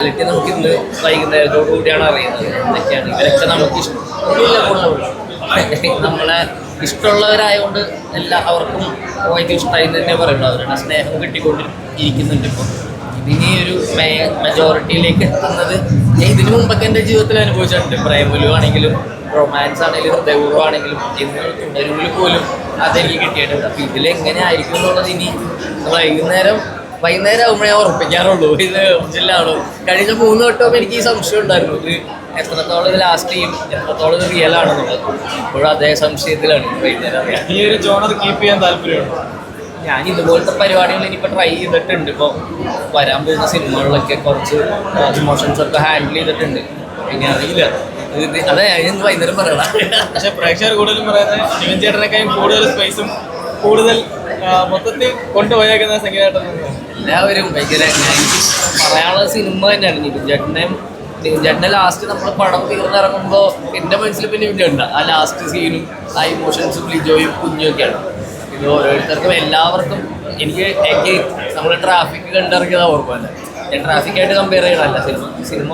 Reality നമുക്ക് ഇന്ന് വൈകുന്നേരത്തോടു കൂടിയാണ് അറിയുന്നത്. എന്തൊക്കെയാണ്? ഇവരൊക്കെ നമുക്ക് ഇഷ്ടമില്ല നമ്മളെ ഇഷ്ടമുള്ളവരായതുകൊണ്ട് എല്ലാ അവർക്കും ഭയങ്കര ഇഷ്ടമായി തന്നെ പറയുള്ളൂ അവരുടെ സ്നേഹം കിട്ടിക്കൊണ്ട് ഇരിക്കുന്നുണ്ട് ഇപ്പോൾ ഇതിനി ഒരു മെജോറിറ്റിയിലേക്ക് എത്തുന്നത് ഇതിന് മുമ്പൊക്കെ എന്റെ ജീവിതത്തിൽ അനുഭവിച്ചിട്ടുണ്ട്. പ്രേമലു ആണെങ്കിലും റൊമാൻസ് ആണെങ്കിലും ഹൃദയപൂർവമാണെങ്കിലും ഇന്ന് തുടരൂൽ പോലും അതെനിക്ക് കിട്ടിയിട്ടുണ്ട്. അപ്പോൾ ഇതിലെങ്ങനെ ആയിരിക്കും എന്നുള്ളത് ഇനി വൈകുന്നേരം വൈകുന്നേരം ആകുമ്പോഴേ ഞാൻ ഉറപ്പിക്കാറുള്ളൂ. ഇത് ഒറിജിനലാണോ. കഴിഞ്ഞ മൂന്ന് വട്ടവും എനിക്ക് ഈ സംശയം ഉണ്ടായിരുന്നു. ഇത് എത്രത്തോളം ഇത് ലാസ്റ്റ് ചെയ്യും? എത്രത്തോളം ഇത് റിയൽ ആണെന്നുള്ളത്. ഇപ്പോഴും അതേ സംശയത്തിലാണ് വൈകുന്നേരം അറിയാം ഈ ഒരു ജോണർ കീപ്പ് ചെയ്യാൻ താല്പര്യമുണ്ടോ? ഞാൻ ഇതുപോലത്തെ പരിപാടികൾ ഇനിയിപ്പോൾ ട്രൈ ചെയ്തിട്ടുണ്ട്. ഇപ്പോൾ വരാൻ പോകുന്ന സിനിമകളിലൊക്കെ കുറച്ച് ഇമോഷൻസ് ഒക്കെ ഹാൻഡിൽ ചെയ്തിട്ടുണ്ട്. പിന്നെ അറിയില്ല. അതെ ഞാൻ വൈകുന്നേരം പറയണം. പക്ഷെ പ്രേക്ഷകർ കൂടുതലും പറയുന്നത് ശിവൻ ചേട്ടനേക്കാളും കൂടുതൽ സ്പേസും കൂടുതൽ മൊത്തത്തിൽ കൊണ്ടുപോയേക്കുന്ന സംഗീതമായിട്ടാണ് എല്ലാവരും ഭയങ്കര മലയാള സിനിമ തന്നെയാണ് നിവിൻ ചേട്ടന്റെയും നിവിൻ ചേട്ടന്റെ ലാസ്റ്റ് നമ്മൾ പടം തീർന്നിറങ്ങുമ്പോൾ എന്റെ മനസ്സിൽ പിന്നെ ഇവിടെ ഉണ്ട്. ആ ലാസ്റ്റ് സീനും ആ ഇമോഷൻസും ലിജോയും കുഞ്ഞും ഒക്കെയാണ് ഇത് ഓരോരുത്തർക്കും എല്ലാവർക്കും എനിക്ക് എനിക്ക് നമ്മൾ ട്രാഫിക് കണ്ടിറങ്ങിയതാ ഓർമ്മല്ല ഞാൻ ട്രാഫിക്കായിട്ട് കമ്പയർ ചെയ്യണമല്ല സിനിമ സിനിമ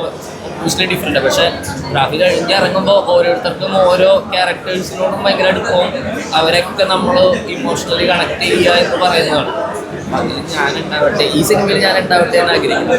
ഒബ്വിയസ്ലി ഡിഫറെന്റ് പക്ഷേ ട്രാഫിക് കഴിഞ്ഞ് ഇറങ്ങുമ്പോൾ ഓരോരുത്തർക്കും ഓരോ ക്യാരക്ടേഴ്സിനോടും ഭയങ്കര പോകും അവരൊക്കെ നമ്മൾ ഇമോഷണലി കണക്ട് ചെയ്യുക എന്ന് പറയുന്നതാണ്. അതിൽ ഞാനുണ്ടാവട്ടെ. ഈ സിനിമയിൽ ഞാൻ ഉണ്ടാവട്ടെ എന്ന് ആഗ്രഹിക്കുന്നു.